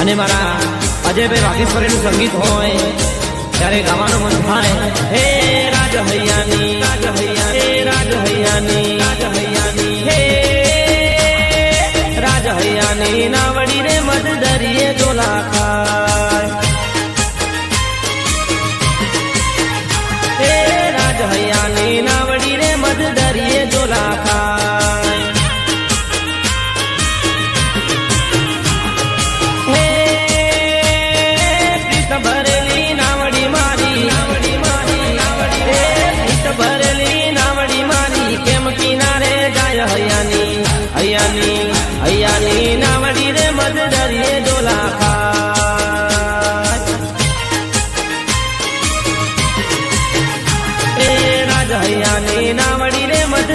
અને મારા અજયભાઈ વાગેશ્વરીનું સંગીત હોય, ત્યારે ગાવાનું મન થાય હે રાજ હૈયાની રાજ હે રાજ હૈયાની રાજ હૈયાની હે રાજ હૈયાની નાવડી રે મધ દરિયે ડોલા ખાય. હે રાજ હૈયાની નાવડી હૈયાની હૈયાની નાવડી રે મધ દરિયે ડોલા ખા રાજ હૈયાની નાવડી રે મધ